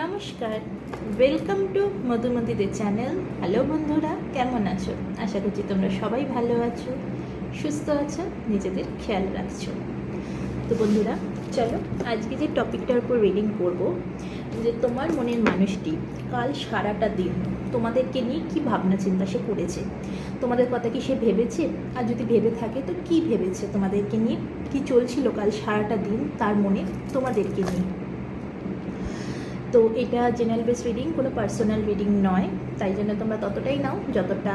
নমস্কার। Welcome to মধুমতিদের channel hello বন্ধুরা, কেমন আছো? আশা করছি তোমরা সবাই ভালো আছো, সুস্থ আছো, নিজেদের খেয়াল রাখছো। তো বন্ধুরা, চলো আজকে যে টপিকটার উপর রিডিং করব, যে তোমার মনের মানুষটি কাল সারাটা দিন তোমাদেরকে নিয়ে কী ভাবনা চিন্তা সে করেছে? তোমাদের কথা কি সে ভেবেছে? আর যদি ভেবে থাকে, তো কি ভেবেছে তোমাদেরকে নিয়ে? কি চলছিল কাল সারাটা দিন তার মনে তোমাদেরকে নিয়ে? তো এটা জেনারেল বেস রিডিং কোনো পার্সোনাল রিডিং নয়। তাই জন্য তোমরা ততটাই নাও, যতটা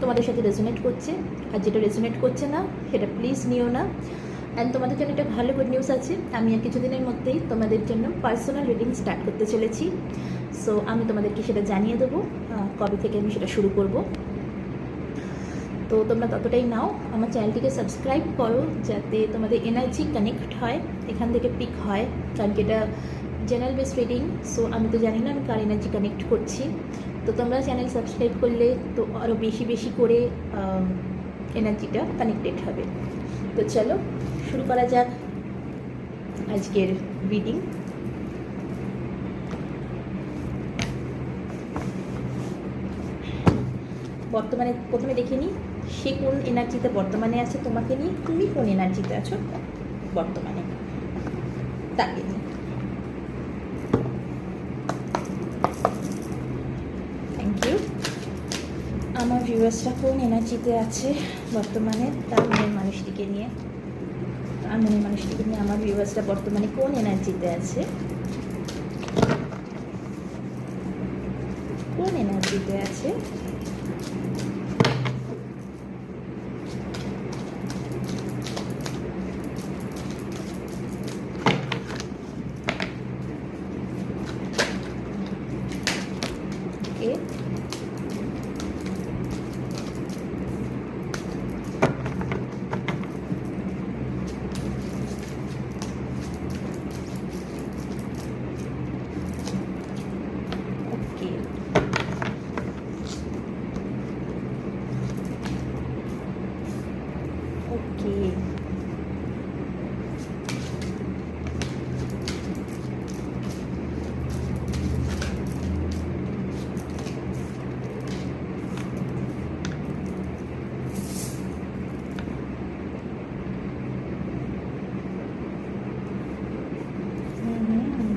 তোমাদের সাথে রেজোনেট করছে। আর যেটা রেজোনেট করছে না, সেটা প্লিজ নিও না। অ্যান্ড তোমাদের জন্য একটা ভালো গুড নিউজ আছে। আমি আর কিছুদিনের মধ্যেই তোমাদের জন্য পার্সোনাল রিডিং স্টার্ট করতে চলেছি। সো আমি তোমাদেরকে সেটা জানিয়ে দেবো কবে থেকে আমি সেটা শুরু করব। তো তোমরা ততটাই নাও। আমার চ্যানেলটিকে সাবস্ক্রাইব করো, যাতে তোমাদের এনার্জি কানেক্ট হয়, এখান থেকে পিক হয়। কারণ কি এটা জেনারেল বেস রিডিং সো আমি তো জানি না, আমি কার এনার্জি কানেক্ট করছি। তো তোমরা চ্যানেল সাবস্ক্রাইব করলে তো আরও বেশি বেশি করে এনার্জিটা কানেক্টেড হবে। তো চলো, শুরু করা যাক আজকের রিডিং বর্তমানে প্রথমে দেখে নিই সে কোন এনার্জিতে বর্তমানে আছে, তোমাকে নিয়ে, তুমি কোন এনার্জিতে আছো বর্তমানে তাকে নিয়ে থ্যাংক ইউ আমার কোন এনার্জিতে আছে বর্তমানে, তার মনের মানুষটিকে নিয়ে? তার মনের মানুষটিকে নিয়ে আমার ভিউয়ার্সরা বর্তমানে কোন এনার্জিতে আছে? কোন এনার্জিতে আছে ওকে ওকে ওকে হুম হুম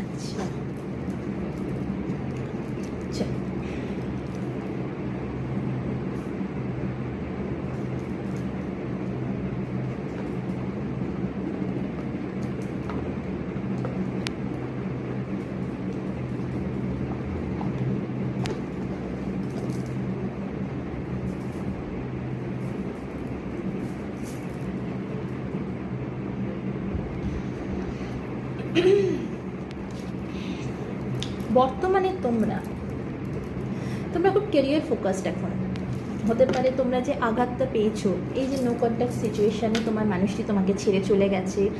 আচ্ছা আচ্ছা বর্তমানে তোমরা। তোমরা খুব কেরিয়ার ফোকাসড এখন। হতে পারে তোমরা যে আঘাতটা পেয়েছ, এই যে নো কন্ট্যাক্ট সিচুয়েশানে তোমার মানুষটি তোমাকে ছেড়ে চলে গেছে,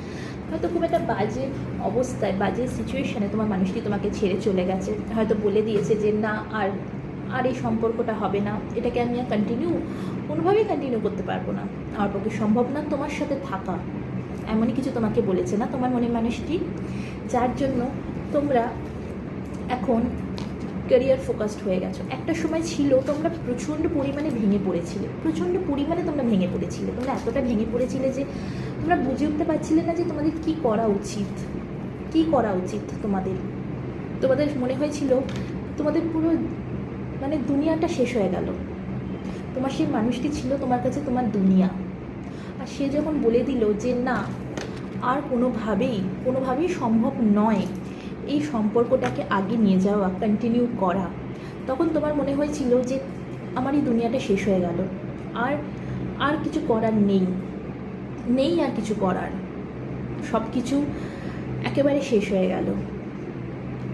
হয়তো খুব একটা বাজে অবস্থায়, বাজে সিচুয়েশানে তোমার মানুষটি তোমাকে ছেড়ে চলে গেছে। হয়তো বলে দিয়েছে যে, না, আর আর এই সম্পর্কটা হবে না। এটাকে আমি আর কন্টিনিউ কোনোভাবেই কন্টিনিউ করতে পারব না। আমার পক্ষে সম্ভব না তোমার সাথে থাকা। এমনই কিছু তোমাকে বলেছে না তোমার মনে মানুষটি? যার জন্য তোমরা এখন ক্যারিয়ার ফোকাসড হয়ে গেছো। একটা সময় ছিল তোমরা প্রচণ্ড পরিমাণে ভেঙে পড়েছিলে। প্রচণ্ড পরিমাণে তোমরা ভেঙে পড়েছিলে। তোমরা এতটা ভেঙে পড়েছিলে যে তোমরা বুঝে উঠতে পারছিলে না যে তোমাদের কি করা উচিত। কি করা উচিত তোমাদের? তোমাদের মনে হয়েছিল তোমাদের পুরো মানে দুনিয়াটা শেষ হয়ে গেল। তোমার সেই মানুষটি ছিল তোমার কাছে তোমার দুনিয়া। আর সে যখন বলে দিল যে, না, আর কোনোভাবেই কোনোভাবেই সম্ভব নয় এই সম্পর্কটাকে আগে নিয়ে যাওয়া কন্টিনিউ করা। তখন তোমার মনে হয়েছিল যে আমার এই দুনিয়াটা শেষ হয়ে গেল। আর আর কিছু করার নেই। নেই আর কিছু করার। সব কিছু একেবারে শেষ হয়ে গেল।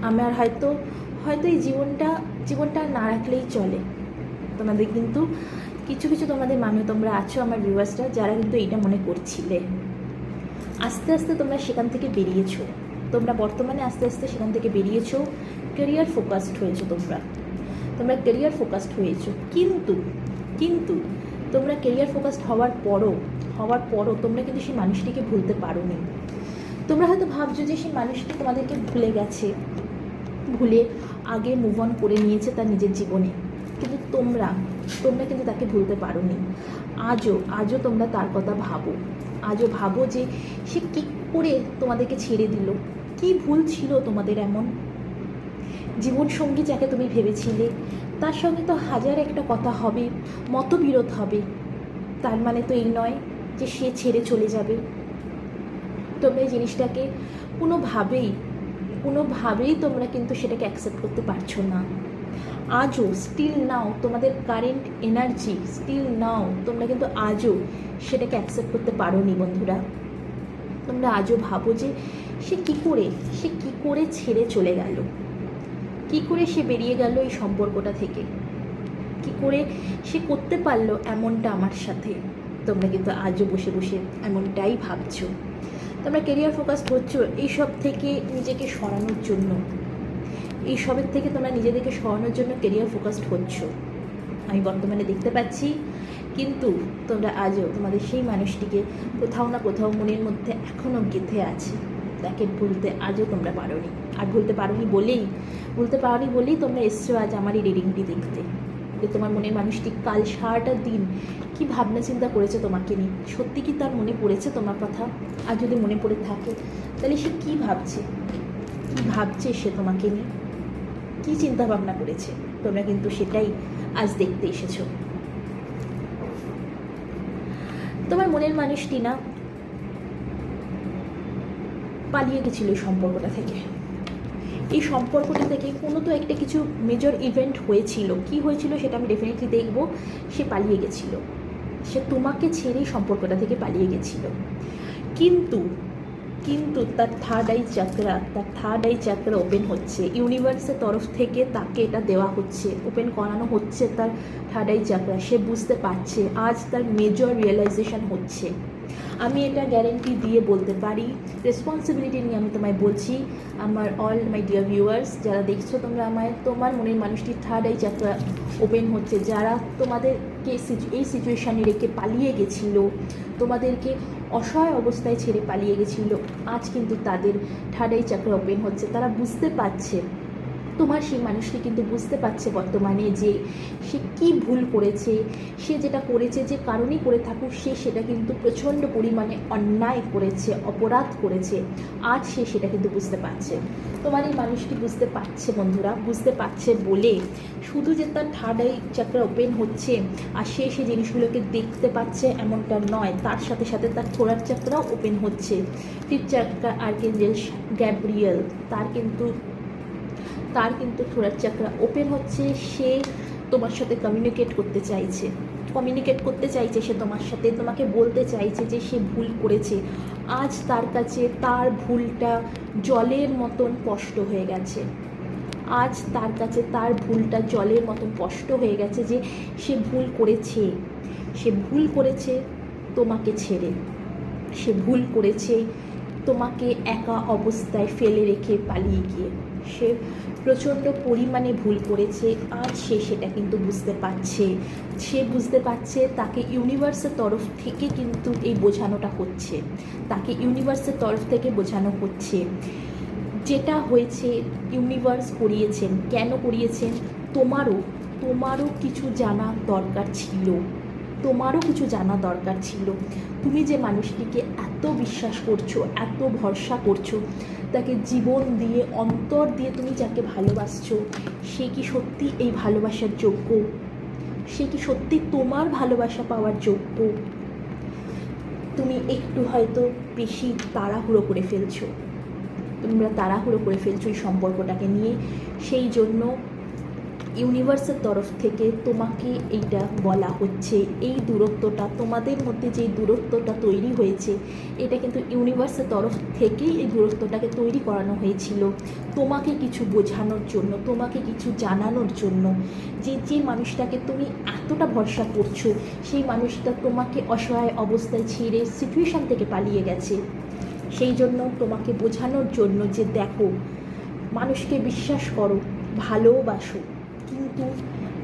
আমার হয়তো হয়তো এই জীবনটা জীবনটা না রাখলেই চলে। তোমাদের কিন্তু কিছু কিছু তোমাদের মানুষ তোমরা আছো, আমার ভিউয়ার্সরা যারা কিন্তু এইটা মনে করছিলে। আস্তে আস্তে তোমরা সেখান থেকে বেরিয়েছো। তোমরা বর্তমানে আস্তে আস্তে সেখান থেকে বেরিয়েছো কেরিয়ার ফোকাসড হয়েছো তোমরা। তোমরা কেরিয়ার ফোকাসড হয়েছো। কিন্তু কিন্তু তোমরা কেরিয়ার ফোকাসড হওয়ার পরও হওয়ার পরও তোমরা কিন্তু সেই মানুষটিকে ভুলতে পারোনি। তোমরা হয়তো ভাবছ যে সেই মানুষটি তোমাদেরকে ভুলে গেছে, ভুলে আগে মুভ অন করে নিয়েছে তার নিজের জীবনে। কিন্তু তোমরা তোমরা কিন্তু তাকে ভুলতে পারোনি। আজও আজও তোমরা তার কথা ভাবো। আজও ভাবো যে সে কী করে তোমাদেরকে ছেড়ে দিল। কি ভুল ছিল তোমাদের এমন? জীবনসঙ্গী যাকে তুমি ভেবেছিলে, তার সঙ্গে তো হাজার একটা কথা হবে, মতবিরোধ হবে। তার মানে তো এই নয় যে সে ছেড়ে চলে যাবে। তোমরা এই জিনিসটাকে কোনোভাবেই কোনোভাবেই তোমরা কিন্তু সেটাকে অ্যাকসেপ্ট করতে পারছ না। আজও স্টিল নাও তোমাদের কারেন্ট এনার্জি স্টিল নাও তোমরা কিন্তু আজও সেটাকে অ্যাকসেপ্ট করতে পারো নি বন্ধুরা। তোমরা আজও ভাবো যে সে কী করে, সে কী করে ছেড়ে চলে গেল? কী করে সে বেরিয়ে গেল এই সম্পর্কটা থেকে? কী করে সে করতে পারল এমনটা আমার সাথে? তোমরা কিন্তু আজও বসে বসে এমনটাই ভাবছ। তোমরা কেরিয়ার ফোকাস করছ এইসব থেকে নিজেকে সরানোর জন্য। এই সবের থেকে তোমরা নিজেদেরকে সরানোর জন্য কেরিয়ার ফোকাসড হচ্ছ। আমি বর্তমানে দেখতে পাচ্ছি, কিন্তু তোমরা আজও তোমাদের সেই মানুষটিকে কোথাও না কোথাও মনের মধ্যে এখনও গেঁথে আছে। তাকে ভুলতে আজও তোমরা পারোনি। আর ভুলতে পারোনি বলেই, ভুলতে পারোনি বলেই তোমরা এসছো আজ আমার এই রিডিংটি দেখতে। যে তোমার মনের মানুষটি কাল সারাটা দিন কি ভাবনা চিন্তা করেছে তোমাকে নিয়ে? সত্যি কি তার মনে পড়েছে তোমার কথা? আর যদি মনে পড়ে থাকে, তাহলে সে কি ভাবছে? কি ভাবছে সে তোমাকে নিয়ে? কি চিন্তা ভাবনা করেছে? তোমরা কিন্তু সেটাই আজ দেখতে এসেছ। তোমার মনের মানুষটি না পালিয়ে গেছিল এই সম্পর্কটা থেকে। এই সম্পর্কটা থেকে কোনো তো একটা কিছু মেজর ইভেন্ট হয়েছিল। কি হয়েছিল সেটা আমি ডেফিনেটলি দেখব। সে পালিয়ে গেছিল। সে তোমাকে ছেড়েই সম্পর্কটা থেকে পালিয়ে গেছিল। কিন্তু কিন্তু তার থার্ড আই চাকরা তার থার্ড আই চাকরা ওপেন হচ্ছে। ইউনিভার্সের তরফ থেকে তাকে এটা দেওয়া হচ্ছে। ওপেন করানো হচ্ছে তার থার্ড আই চাকরা সে বুঝতে পারছে। আজ তার মেজর রিয়েলাইজেশন হচ্ছে। আমি এটা গ্যারেন্টি দিয়ে বলতে পারি। রেসপন্সিবিলিটি নিয়ে আমি তোমায় বলছি, আমার অল মাই ডিয়ার ভিউয়ার্স যারা দেখছ তোমরা আমায়, তোমার মনের মানুষটি থার্ড আই চাকরা ওপেন হচ্ছে, যারা তোমাদেরকে এই সিচুয়েশানে রেখে পালিয়ে গেছিল, তোমাদেরকে অসহায় অবস্থায় ছেড়ে পালিয়ে গেছিল, আজ কিন্তু তাদের থার্ড আই চাকরা ওপেন হচ্ছে। তারা বুঝতে পারছে তোমার সেই মানুষটি কিন্তু বুঝতে পারছে বর্তমানে যে সে কি ভুল করেছে, সে যেটা করেছে, যে কারণেই করে থাকুক, সে সেটা কিন্তু প্রচণ্ড পরিমাণে অন্যায় করেছে, অপরাধ করেছে। আজ সে সেটা কিন্তু বুঝতে পারছে। তোমার এই মানুষটি বুঝতে পারছে বন্ধুরা, বুঝতে পারছে বলে শুধু যে তার থার্ড আই চাকরা ওপেন হচ্ছে আর সে সেই জিনিসগুলোকে দেখতে পাচ্ছে এমনটা নয়, তার সাথে সাথে তার থোড়ার চাকরাও ওপেন হচ্ছে। ফিফ চাকরা আর্কেঞ্জেল গ্যাব্রিয়েল তার কিন্তু তার কিন্তু থোড়ার চাকরা ওপেন হচ্ছে, সে তোমার সাথে কমিউনিকেট করতে চাইছে। কমিউনিকেট করতে চাইছে, সে তোমার সাথে তোমাকে বলতে চাইছে যে সে ভুল করেছে। আজ তার কাছে তার ভুলটা জলের মতন স্পষ্ট হয়ে গেছে। আজ তার কাছে তার ভুলটা জলের মতন স্পষ্ট হয়ে গেছে যে সে ভুল করেছে। সে ভুল করেছে, তোমাকে ছেড়ে। সে ভুল করেছে, তোমাকে একা অবস্থায় ফেলে রেখে পালিয়ে গিয়ে। সে প্রচণ্ড পরিমাণে ভুল করেছে, আজ সে সেটা কিন্তু বুঝতে পারছে। সে বুঝতে পারছে তাকে ইউনিভার্সের তরফ থেকে কিন্তু এই বোঝানোটা হচ্ছে। তাকে ইউনিভার্সের তরফ থেকে বোঝানো হচ্ছে। যেটা হয়েছে ইউনিভার্স করিয়েছেন। কেন করিয়েছেন? তোমারও তোমারও কিছু জানা দরকার ছিল। তোমারও কিছু জানা দরকার ছিল। তুমি যে মানুষটিকে এত বিশ্বাস করছ, এত ভরসা করছ তাকে জীবন দিয়ে, অন্তর দিয়ে তুমি যাকে ভালোবাসছো, সে কি সত্যি এই ভালোবাসার যোগ্য? সে কি সত্যি তোমার ভালোবাসা পাওয়ার যোগ্য? তুমি একটু হয়তো বেশি তাড়াহুড়ো করে ফেলছো। তোমরা তাড়াহুড়ো করে ফেলছো এই সম্পর্কটাকে নিয়ে। সেই জন্য ইউনিভার্সের তরফ থেকে তোমাকে এইটা বলা হচ্ছে। এই দূরত্বটা, তোমাদের মধ্যে যে দূরত্বটা তৈরি হয়েছে, এটা কিন্তু ইউনিভার্সের তরফ থেকেই এই দূরত্বটাকে তৈরি করানো হয়েছিল। তোমাকে কিছু বোঝানোর জন্য, তোমাকে কিছু জানানোর জন্য যে যে মানুষটাকে তুমি এতটা ভরসা করছ, সেই মানুষটা তোমাকে অসহায় অবস্থায় ছেড়ে সিচুয়েশান থেকে পালিয়ে গেছে। সেই জন্য তোমাকে বোঝানোর জন্য যে, দেখো, মানুষকে বিশ্বাস করো, ভালোবাসো। কিন্তু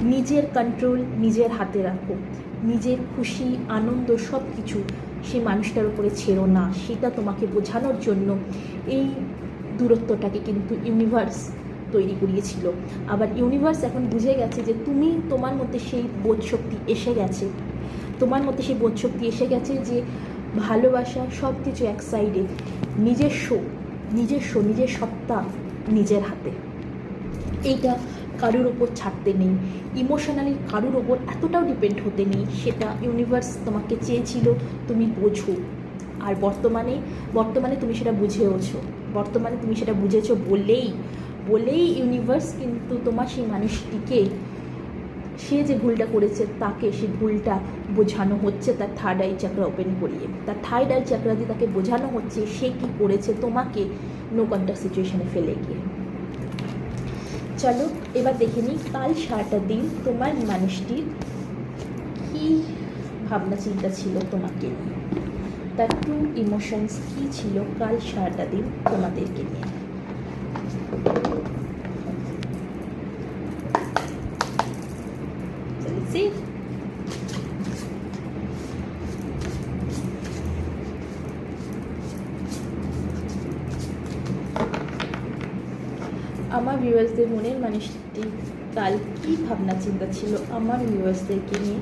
নিজের কন্ট্রোল নিজের হাতে রাখো। নিজের খুশি, আনন্দ সব কিছু সেই মানুষটার উপরে ছেড়ো না। সেটা তোমাকে বোঝানোর জন্য এই দূরত্বটাকে কিন্তু ইউনিভার্স তৈরি করিয়েছিল। আবার ইউনিভার্স এখন বুঝে গেছে যে তুমি তোমার মধ্যে সেই বোধ শক্তি এসে গেছে। তোমার মধ্যে সেই বোধ শক্তি এসে গেছে যে ভালোবাসা সব কিছু এক সাইডে নিজস্ব নিজস্ব, নিজের সত্তা নিজের হাতে। এইটা কারোর ওপর ছাড়তে নেই ইমোশনালি কারোর ওপর এতটাও ডিপেন্ড হতে নেই, সেটা ইউনিভার্স তোমাকে চেয়েছিল তুমি বোঝো। আর বর্তমানে বর্তমানে তুমি সেটা বুঝেওছো। বর্তমানে তুমি সেটা বুঝেছ বলেই বলেই ইউনিভার্স কিন্তু তোমার সেই মানুষটিকে, সে যে ভুলটা করেছে তাকে সেই ভুলটা বোঝানো হচ্ছে, তার থার্ড আই চাকরা ওপেন করিয়ে। তার থার্ড আই চাকরা দিয়ে তাকে বোঝানো হচ্ছে, সে কি করেছে তোমাকে নো কন্ট্যাক্ট সিচুয়েশানে ফেলে গিয়ে। চলো, এবার দেখে নিই কাল সারাটা দিন তোমার মানুষটির কী ভাবনা চিন্তা ছিল তোমাকে নিয়ে। তার টু ইমোশনস কী ছিল কাল সারাটা দিন তোমাদেরকে নিয়ে? কাল কী ভাবনা চিন্তা ছিল আমার ভিউয়ার্সদেরকে নিয়ে?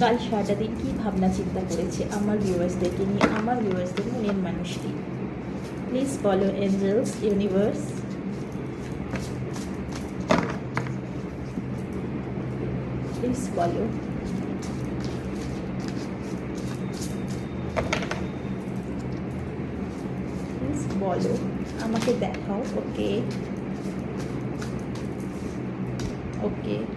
কাল সারাটা দিন কী ভাবনা চিন্তা করেছে আমার ভিউয়ার্সদেরকে নিয়ে? আমার ভিউয়ার্সদের মনের মানুষটি। Please follow angels universe please follow please বলো আমাকে দেখাও ওকে ওকে ওকে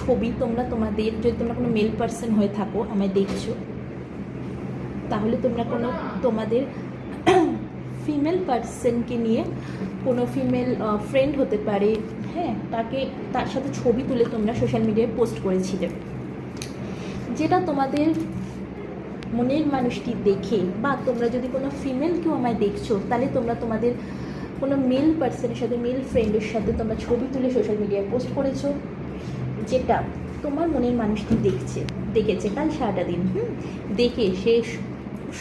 ছবি তোমরা তোমাদের, যদি তোমরা কোনো মেল পার্সন হয়ে থাকো, আমায় দেখছ, তাহলে তোমরা কোনো তোমাদের ফিমেল পার্সনকে নিয়ে কোনো ফিমেল ফ্রেন্ড হতে পারে হ্যাঁ তাকে, তার সাথে ছবি তুলে তোমরা সোশ্যাল মিডিয়ায় পোস্ট করেছিলে। যেটা তোমাদের মনের মানুষটি দেখে, বা তোমরা যদি কোনো ফিমেল কেউ আমায় দেখছ, তাহলে তোমরা তোমাদের কোনো মেল পার্সনের সাথে মেল ফ্রেন্ডের সাথে তোমরা ছবি তুলে সোশ্যাল মিডিয়ায় পোস্ট করেছ। যেটা তোমার মনের মানুষটি দেখছে, দেখেছে, কাল সারাটা দিন, হুম? দেখে সে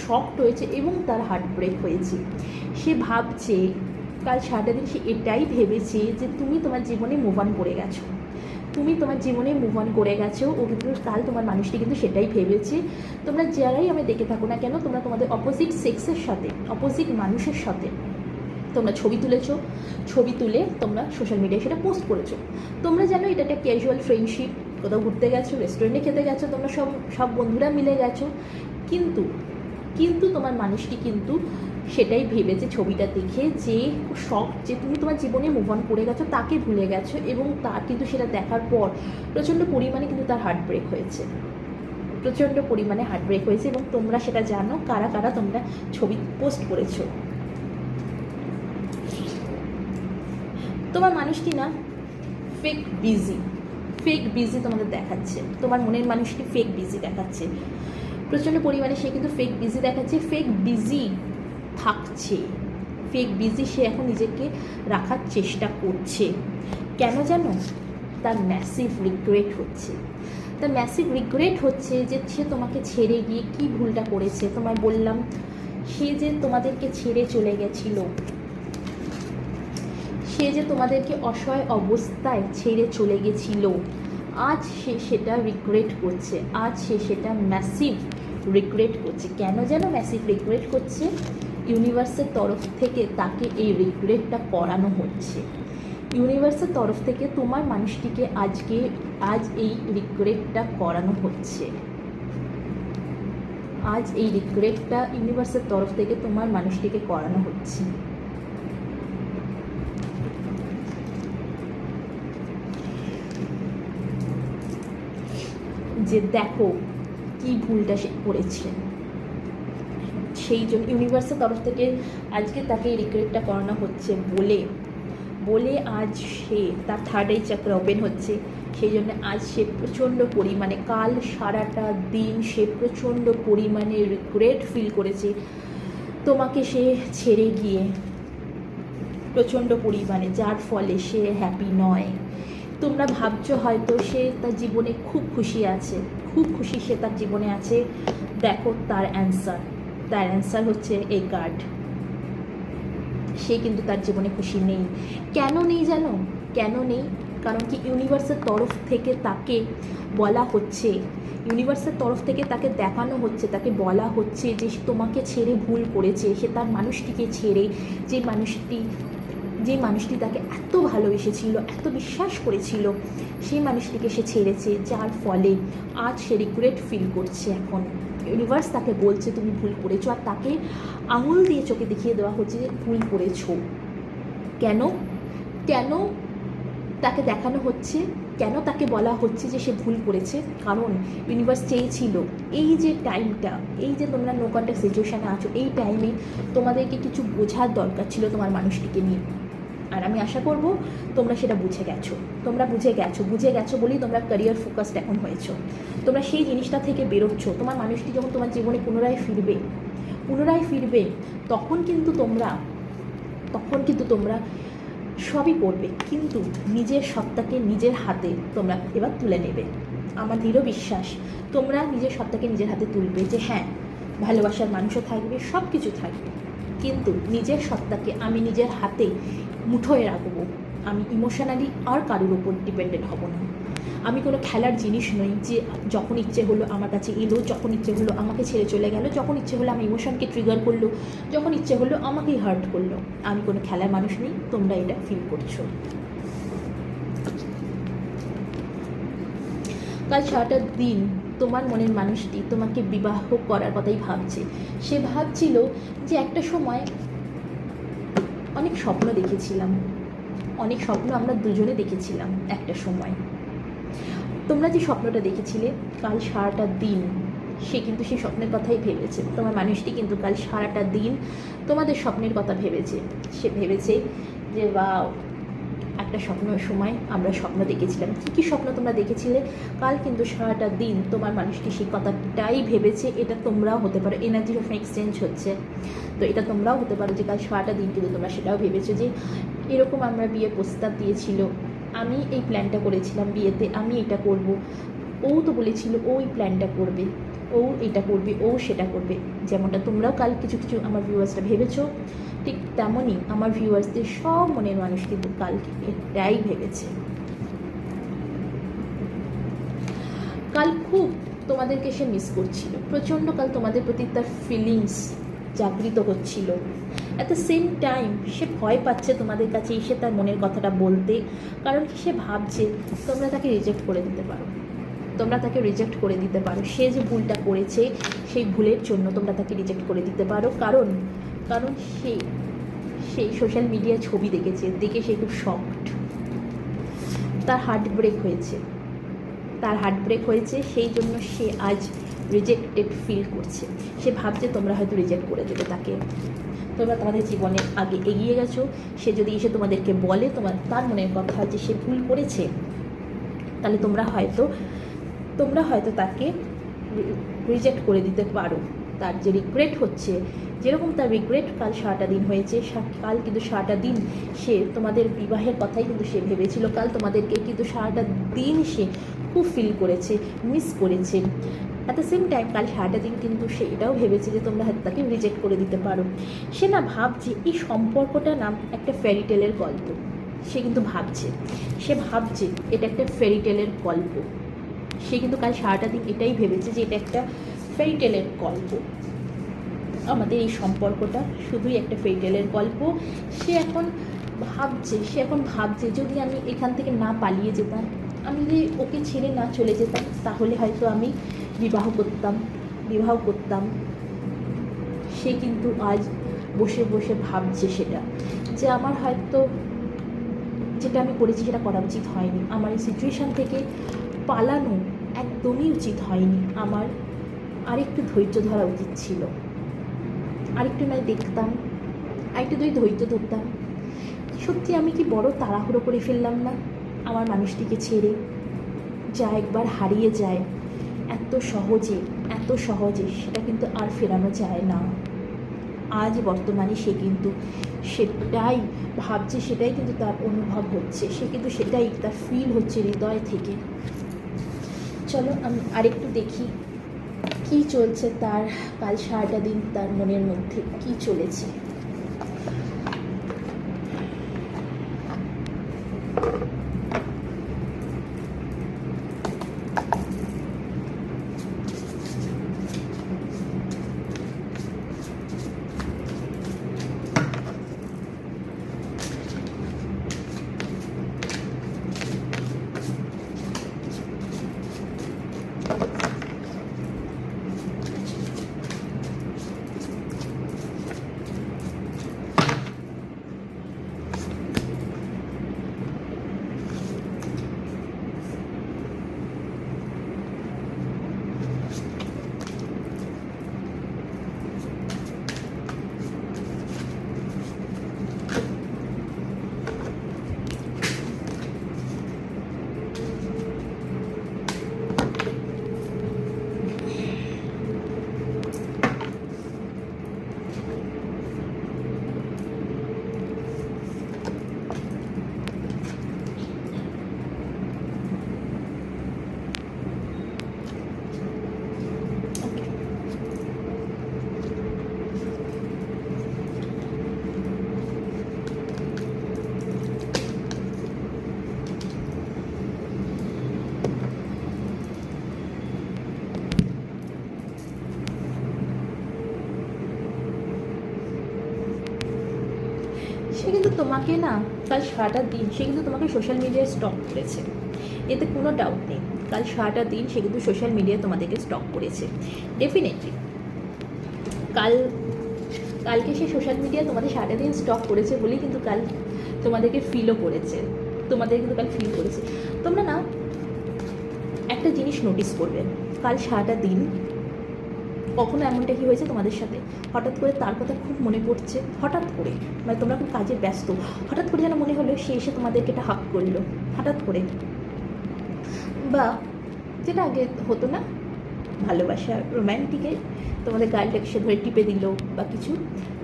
শকড হয়েছে এবং তার হার্ট ব্রেক হয়েছে। সে ভাবছে, কাল সারাটা দিন সে এটাই ভেবেছে যে তুমি তোমার জীবনে মুভ অন করে গেছো। তুমি তোমার জীবনে মুভ অন করে গেছো, ও কিন্তু কাল তোমার মানুষটি কিন্তু সেটাই ভেবেছে। তোমরা যারাই আমি দেখে থাকো না কেন, তোমরা তোমাদের অপোজিট সেক্সের সাথে অপোজিট মানুষের সাথে তোমরা ছবি তুলেছো, ছবি তুলে তোমরা সোশ্যাল মিডিয়ায় সেটা পোস্ট করেছ। তোমরা জানো এটা একটা ক্যাজুয়াল ফ্রেন্ডশিপ কোথাও ঘুরতে গেছো রেস্টুরেন্টে খেতে গেছো, তোমরা সব সব বন্ধুরা মিলে গেছো। কিন্তু কিন্তু তোমার মানুষটি কিন্তু সেটাই ভেবেছে ছবিটা দেখে যে শখ যে তুমি তোমার জীবনে মুভ অন করে গেছো, তাকে ভুলে গেছো এবং তার কিন্তু সেটা দেখার পর প্রচণ্ড পরিমাণে কিন্তু তার হার্ট ব্রেক হয়েছে। প্রচণ্ড পরিমাণে হার্ট ব্রেক হয়েছে এবং তোমরা সেটা জানো কারা কারা তোমরা ছবি পোস্ট করেছ। তোমার মানুষটি না? ফেক বিজি ফেক বিজি তোমাদের দেখাচ্ছে। তোমার মনের মানুষটি ফেক বিজি দেখাচ্ছে। প্রচণ্ড পরিমাণে সে কিন্তু ফেক বিজি দেখাচ্ছে। ফেক বিজি থাকছে। ফেক বিজি সে এখন নিজেকে রাখার চেষ্টা করছে। কেন জানো তার ম্যাসিভ রিগ্রেট হচ্ছে। তার ম্যাসিভ রিগ্রেট হচ্ছে যে সে তোমাকে ছেড়ে গিয়ে কি ভুলটা করেছে। তোমায় বললাম, সে যে তোমাদেরকে ছেড়ে চলে গেছিল সে যে তোমাদেরকে অসহায় অবস্থায় ছেড়ে চলে গেছিল, আজ সে সেটা রিগ্রেট করছে, আজ সে সেটা ম্যাসিভ রিগ্রেট করছে। কেন যেন ম্যাসিভ রিগ্রেট করছে? ইউনিভার্সের তরফ থেকে তাকে এই রিগ্রেটটা করানো হচ্ছে। ইউনিভার্সের তরফ থেকে তোমার মানুষটিকে আজকে, আজ এই রিগ্রেটটা করানো হচ্ছে। আজ এই রিগ্রেটটা ইউনিভার্সের তরফ থেকে তোমার মানুষটিকে করানো হচ্ছে। যে দেখো কি ভুলটা সে করেছে। সেই জন্য ইউনিভার্সের তরফ থেকে আজকে তাকে রিগ্রেটটা করানো হচ্ছে বলে বলে আজ সে তার থার্ড এই চাকর ওপেন হচ্ছে। সেই জন্য আজ সে প্রচণ্ড পরিমাণে, কাল সারাটা দিন সে প্রচণ্ড পরিমাণে রিগ্রেট ফিল করেছে। তোমাকে সে ছেড়ে গিয়ে প্রচণ্ড পরিমাণে, যার ফলে সে হ্যাপি নয়। তোমরা ভাবছ হয়তো সে তার জীবনে খুব খুশি আছে। খুব খুশি সে তার জীবনে আছে। দেখো তার অ্যান্সার তার অ্যান্সার হচ্ছে এই কার্ড সে কিন্তু তার জীবনে খুশি নেই। কেন নেই জানো? কেন নেই? কারণ কি ইউনিভার্সের তরফ থেকে তাকে বলা হচ্ছে। ইউনিভার্সের তরফ থেকে তাকে দেখানো হচ্ছে, তাকে বলা হচ্ছে যে তোমাকে ছেড়ে ভুল করেছে। সে তার মানুষটিকে ছেড়ে যে মানুষটি যে মানুষটি তাকে এত ভালোবেসেছিল, এত বিশ্বাস করেছিল, সেই মানুষটিকে সে ছেড়েছে, যার ফলে আজ সে রিগ্রেট ফিল করছে এখন। ইউনিভার্স তাকে বলছে, তুমি ভুল করেছ। আর তাকে আঙুল দিয়ে চোখে দেখিয়ে দেওয়া হচ্ছে যে, ভুল করেছ। কেন? কেন তাকে দেখানো হচ্ছে? কেন তাকে বলা হচ্ছে যে, সে ভুল করেছে? কারণ ইউনিভার্স চেয়েছিল, এই যে টাইমটা এই যে তোমরা নো কন্ট্যাক্ট সিচুয়েশানে আছো, এই টাইমে তোমাদেরকে কিছু বোঝার দরকার ছিল তোমার মানুষটিকে নিয়ে। আর আমি আশা করব তোমরা সেটা বুঝে গেছো। তোমরা বুঝে গেছো বুঝে গেছো বলেই তোমরা ক্যারিয়ার ফোকাসড এখন হয়েছো। তোমরা সেই জিনিসটা থেকে বেরোচ্ছ। তোমার মানুষটি যখন তোমার জীবনে পুনরায় ফিরবে পুনরায় ফিরবে, তখন কিন্তু তোমরা, তখন কিন্তু তোমরা সবই করবে। কিন্তু নিজের সত্তাকে নিজের হাতে তোমরা এবার তুলে নেবে। আমার দৃঢ় বিশ্বাস, তোমরা নিজের সত্তাকে নিজের হাতে তুলবে যে হ্যাঁ ভালোবাসার মানুষও থাকবে সব কিছু থাকবে। কিন্তু নিজের সত্তাকে আমি নিজের হাতে মুঠোয় রাখব। আমি ইমোশনালি আর কারোর ওপর ডিপেন্ডেন্ট হব না। আমি কোনো খেলার জিনিস নই যে যখন ইচ্ছে হলো আমার কাছে এলো, যখন ইচ্ছে হলো আমাকে ছেড়ে চলে গেল, যখন ইচ্ছে হলো আমার ইমোশনকে ট্রিগার করল, যখন ইচ্ছে হলো আমাকেই হার্ট করল। আমি কোনো খেলার মানুষ নেই, তোমরা এটা ফিল করছ। কাল সারাটা দিন তোমার মনের মানুষটি তোমাকে বিবাহ করার কথাই ভাবছে। সে ভাবছিল যে একটা সময় অনেক স্বপ্ন দেখেছিলাম। অনেক স্বপ্ন আমরা দুজনে দেখেছিলাম একটা সময়। তোমরা যে স্বপ্নটা দেখেছিলে, কাল সারাটা দিন, সে কিন্তু সেই স্বপ্নের কথাই ভেবেছে। তোমার মানুষটি কিন্তু কাল সারাটা দিন তোমাদের স্বপ্নের কথা ভেবেছে। সে ভেবেছে যে বা একটা স্বপ্নের সময় আমরা স্বপ্ন দেখেছিলাম। কী কী স্বপ্ন তোমরা দেখেছিলে? কাল কিন্তু সারাটা দিন তোমার মানুষটি সেই কথাটাই ভেবেছে, এটা তোমরাও হতে পারো। এনার্জি অফ এক্সচেঞ্জ হচ্ছে। তো এটা তোমরাও হতে পারো যে কাল সারাটা দিন কিন্তু তোমরা সেটাও ভেবেছো যে এরকম আমরা বিয়ে প্রস্তাব দিয়েছিল। আমি এই প্ল্যানটা করেছিলাম বিয়েতে, আমি এটা করব। ও তো বলেছিল ও এই প্ল্যানটা করবে। ও এটা করবে, ও সেটা করবে। যেমনটা তোমরাও কাল কিছু কিছু আমার ভিউয়ার্সরা ভেবেছো, ঠিক তেমনই আমার ভিউয়ার্সদের সব মনের মানুষ কিন্তু কালকে এটাই ভেবেছে। কাল খুব তোমাদেরকে সে মিস করছিল। প্রচণ্ড কাল তোমাদের প্রতি তার ফিলিংস জাগৃত হচ্ছিল। অ্যাট দ্য সেম টাইম সে ভয় পাচ্ছে তোমাদের কাছে এসে তার মনের কথাটা বলতে, কারণ কি সে ভাবছে তোমরা তাকে রিজেক্ট করে দিতে পারো। তোমরা তাকে রিজেক্ট করে দিতে পারো। সে যে ভুলটা করেছে, সেই ভুলের জন্য তোমরা তাকে রিজেক্ট করে দিতে পারো। কারণ কারণ সে সেই সোশ্যাল মিডিয়ায় ছবি দেখেছে, দেখে সে খুব শকড তার হার্ট ব্রেক হয়েছে। তার হার্ট ব্রেক হয়েছে, সেই জন্য সে আজ রিজেক্টেড ফিল করছে। সে ভাবছে, তোমরা হয়তো রিজেক্ট করে দেবে তাকে। তোমরা তোমাদের জীবনে আগে এগিয়ে গেছো। সে যদি এসে তোমাদেরকে বলে তোমার, তার মনের কথা যে সে ভুল করেছে, তাহলে তোমরা হয়তো তোমরা হয়তো তাকে রিজেক্ট করে দিতে পারো। তার যে রিগ্রেট হচ্ছে, যেরকম তার রিগ্রেট কাল সারাটা দিন হয়েছে কাল কিন্তু সারাটা দিন সে তোমাদের বিবাহের কথাই কিন্তু সে ভেবেছিল, কাল তোমাদেরকে কিন্তু সারাটা দিন সে খুব ফিল করেছে মিস করেছে। অ্যাট দ্য সেম টাইম কাল সারাটা দিন কিন্তু সে এটাও ভেবেছে যে তোমরা হয়তো তাকে রিজেক্ট করে দিতে পারো। সে না ভাবছে, এই সম্পর্কটা নাম একটা ফ্যারিটেলের গল্প। সে কিন্তু ভাবছে, সে ভাবছে, এটা একটা ফেরিটেলের গল্প। সে কিন্তু কাল সারাটা দিন এটাই ভেবেছে যে এটা একটা ফেরিটেলের গল্প। আমাদের এই সম্পর্কটা শুধুই একটা ফেরিটেলের গল্প। সে এখন ভাবছে, সে এখন ভাবছে, যদি আমি এখান থেকে না পালিয়ে যেতাম, আমি যদি ওকে ছেড়ে না চলে যেতাম, তাহলে হয়তো আমি বিবাহ করতাম বিবাহ করতাম। সে কিন্তু আজ বসে বসে ভাবছে সেটা, যে আমার হয়তো যেটা আমি করেছি সেটা করা উচিত হয়নি। আমার এই সিচুয়েশান থেকে পালানো একদমই উচিত হয়নি আমার। আরেকটু ধৈর্য ধরা উচিত ছিল। আরেকটু নয় দেখতাম, আরেকটু দুই ধৈর্য ধরতাম, সত্যি আমি কি বড় তাড়াহুড়ো করে ফেললাম না আমার মানুষটিকে ছেড়ে? যা একবার হারিয়ে যায়, এত সহজে এত সহজে সেটা কিন্তু আর ফেরানো যায় না। আজ বর্তমানে সে কিন্তু সেটাই ভাবছে, সেটাই কিন্তু তার অনুভব হচ্ছে, সে কিন্তু সেটাই তার ফিল হচ্ছে হৃদয় থেকে। চলো, আমি আরেকটু দেখি কি চলছে তার কাল সারাটা দিন তার মনের মধ্যে, কি চলেছে সে কিন্তু তোমাকে না কাল সারাটা দিন সে কিন্তু তোমাকে সোশ্যাল মিডিয়ায় স্টক করেছে। এতে কোনো ডাউট নেই। কাল সারাটা দিন সে কিন্তু সোশ্যাল মিডিয়ায় তোমাদেরকে স্টক করেছে। ডেফিনেটলি কাল, কালকে সে সোশ্যাল মিডিয়া তোমাদের সারাটা দিন স্টক করেছে বলেই কিন্তু কাল তোমাদেরকে ফিলও করেছে। তোমাদের কিন্তু কাল ফিল করেছে। তোমরা না একটা জিনিস নোটিস করবে। কাল সারাটা দিন কখনো এমনটা কি হয়েছে তোমাদের সাথে? হঠাৎ করে তার কথা খুব মনে পড়ছে, হঠাৎ করে? মানে তোমরা খুব কাজে ব্যস্ত। হঠাৎ করে যেন মনে হলো সে এসে তোমাদেরকে এটা হাক করল। হঠাৎ করে। বা, যেটা আগে হতো না? ভালোবাসা রোম্যান্টিকে তোমাদের গালটাকে সে ধরে টিপে দিল বা কিছু।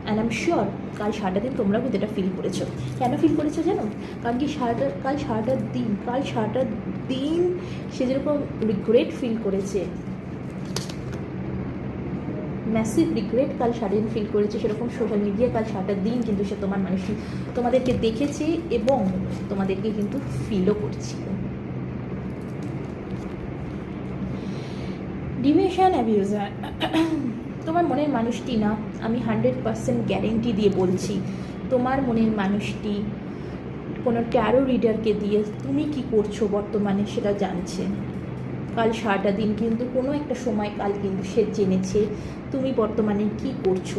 অ্যান্ড আম শিওর কাল সারাটা দিন তোমরা কিন্তু এটা ফিল করেছ। কেন ফিল করেছ জানো? কারণ কি সারাটা, কাল সারাটা দিন, কাল সারাটা দিন সে যেরকম রিগ্রেট ফিল করেছে। ম্যাসিভ রিগ্রেট কাল সারাদিন ফিল করেছে, সেরকম সোশ্যাল মিডিয়া কাল সারাটা দিন কিন্তু সে তোমার মানুষই তোমাদেরকে দেখেছে এবং তোমাদেরকে কিন্তু ফিলও করছিল। ডিভিশন অ্যাবিউজার তোমার মনের মানুষটি না, আমি হান্ড্রেড পার্সেন্ট গ্যারেন্টি দিয়ে বলছি, তোমার মনের মানুষটি কোনো ট্যারো রিডারকে দিয়ে তুমি কি করছ বর্তমানে সেটা জানছে। কাল সারাটা দিন কিন্তু কোনো একটা সময় কাল কিন্তু সে জেনেছে তুমি বর্তমানে কি করছ?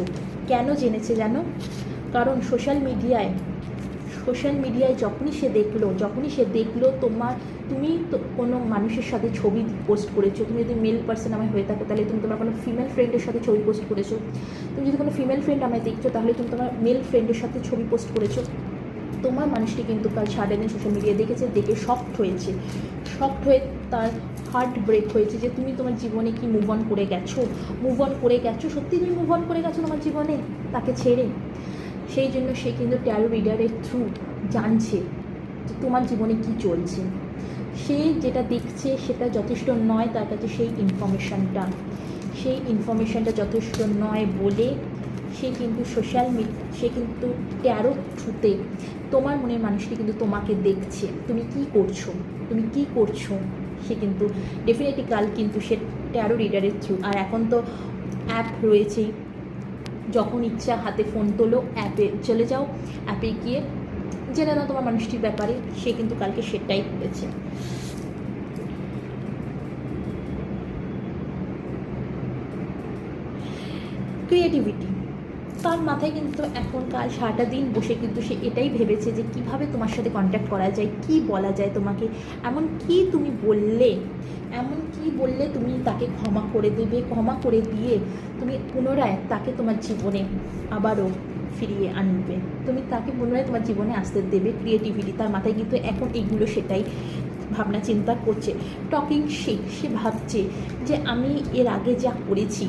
কেন জেনেছে জানো? কারণ সোশ্যাল মিডিয়ায় সোশ্যাল মিডিয়ায় যখনই সে দেখল, যখনই সে দেখল তোমার, তুমি তো কোনো মানুষের সাথে ছবি পোস্ট করেছ, তুমি যদি মেল পার্সন আমায় হয়ে থাকো, তাহলে তুমি তোমার কোনো ফিমেল ফ্রেন্ডের সাথে ছবি পোস্ট করেছ। তুমি যদি কোনো ফিমেল ফ্রেন্ড আমায় দেখছ, তাহলে তুমি তোমার মেল ফ্রেন্ডের সাথে ছবি পোস্ট করেছ। তোমার মানুষটি কিন্তু কাল সারাদিন সোশ্যাল মিডিয়া দেখেছে, দেখে শক্ট হয়েছে। শক্ট হয়ে তার হার্ট ব্রেক হয়েছে যে তুমি তোমার জীবনে কি মুভ অন করে গেছো? মুভ অন করে গেছো? সত্যি তুমি মুভ অন করে গেছো তোমার জীবনে? তাকে ছেড়ে। সেই জন্য সে কিন্তু ট্যারো রিডারের থ্রু জানছে যে তোমার জীবনে কি চলছে। সে যেটা দেখছে সেটা যথেষ্ট নয়, তার কাছে সেই ইনফরমেশানটা সেই ইনফরমেশানটা যথেষ্ট নয় বলে সে কিন্তু সোশ্যাল মিডিয়া সে কিন্তু ট্যারো থ্রুতে তোমার মনের মানুষটি কিন্তু তোমাকে দেখছে। তুমি কি করছ? তুমি কি করছ? সে কিন্তু ডেফিনেটলি কাল কিন্তু সে ট্যারো রিডারের থ্রু আর এখন তো অ্যাপ রয়েছেই। যখন ইচ্ছা হাতে ফোন তোলো অ্যাপে চলে যাও অ্যাপে গিয়ে জেনে নাও তোমার মানুষটির ব্যাপারে। সে কিন্তু কালকে সেটাই করেছে ক্রিয়েটিভিটি তার মাথায় কিন্তু এখন কাল সারাটা দিন বসে কিন্তু সে এটাই ভেবেছে যে কীভাবে তোমার সাথে কন্ট্যাক্ট করা যায়, কি বলা যায় তোমাকে, এমন কি তুমি বললে, এমন কি বললে তুমি তাকে ক্ষমা করে দেবে, ক্ষমা করে দিয়ে তুমি পুনরায় তাকে তোমার জীবনে আবারও ফিরিয়ে আনবে। তুমি তাকে পুনরায় তোমার জীবনে আসতে দেবে ক্রিয়েটিভিটি তার মাথায় কিন্তু এখন এইগুলো সেটাই ভাবনা চিন্তা করছে। টকিং শিখ সে ভাবছে যে আমি এর আগে যা করেছি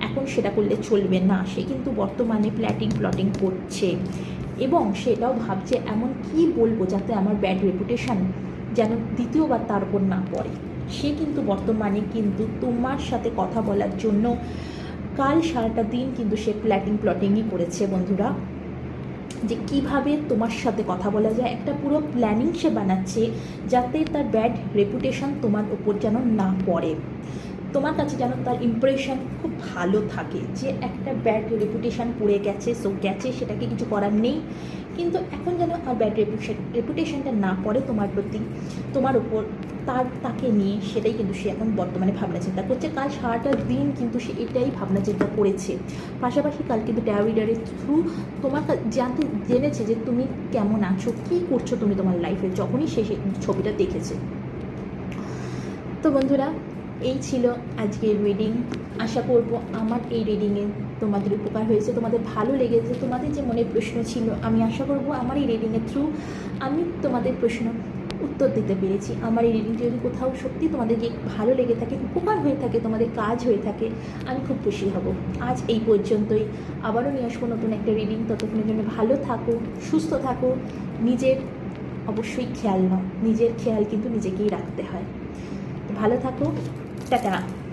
এখন সেটা করলে চলবে না। সে কিন্তু বর্তমানে প্ল্যাটিং প্লটিং করছে। এবং সেটাও ভাবছে এমন কি বলব যাতে আমার ব্যাড রেপুটেশন যেন দ্বিতীয়বার তার উপর না পড়ে। সে কিন্তু বর্তমানে কিন্তু তোমার সাথে কথা বলার জন্য কাল সারাটা দিন কিন্তু সে প্ল্যাটিং প্লটিংই করেছে বন্ধুরা। যে কীভাবে তোমার সাথে কথা বলা যায়, একটা পুরো প্ল্যানিং সে বানাচ্ছে যাতে তার ব্যাড রেপুটেশন তোমার ওপর যেন না পড়ে। তোমার কাছে যেন তার ইমপ্রেশন খুব ভালো থাকে যে একটা ব্যাড রেপুটেশন পড়ে গেছে সো গেছে, সেটাকে কিছু করার নেই। কিন্তু এখন যেন আর ব্যাড রেপুটেশন রেপুটেশনটা না পড়ে তোমার প্রতি, তোমার ওপর তার, তাকে নিয়ে, সেটাই কিন্তু সে এখন বর্তমানে ভাবনা চিন্তা করছে। কাল সারাটা দিন কিন্তু সে এটাই ভাবনা চিন্তা করেছে। পাশাপাশি কাল কিন্তু ড্যাভিডারের থ্রু তোমার জানতে, জেনেছে যে তুমি কেমন আছো, কী করছ তুমি তোমার লাইফে যখনই সে ছবিটা দেখেছে। তো বন্ধুরা এই ছিল আজকের রিডিং আশা করব আমার এই রিডিংয়ে তোমাদের উপকার হয়েছে, তোমাদের ভালো লেগেছে, তোমাদের যে মনে প্রশ্ন ছিল, আমি আশা করব আমার এই রিডিংয়ের থ্রু আমি তোমাদের প্রশ্ন উত্তর দিতে পেরেছি। আমার এই রিডিংটি যদি কোথাও সত্যি তোমাদের যে ভালো লেগে থাকে, উপকার হয়ে থাকে, তোমাদের কাজ হয়ে থাকে, আমি খুব খুশি হব। আজ এই পর্যন্তই। আবারও নিয়ে আসব নতুন একটা রিডিং ততক্ষণের জন্য ভালো থাকো, সুস্থ থাকো। নিজের অবশ্যই খেয়াল নাও। নিজের খেয়াল কিন্তু নিজেকেই রাখতে হয়। ভালো থাকো। だから。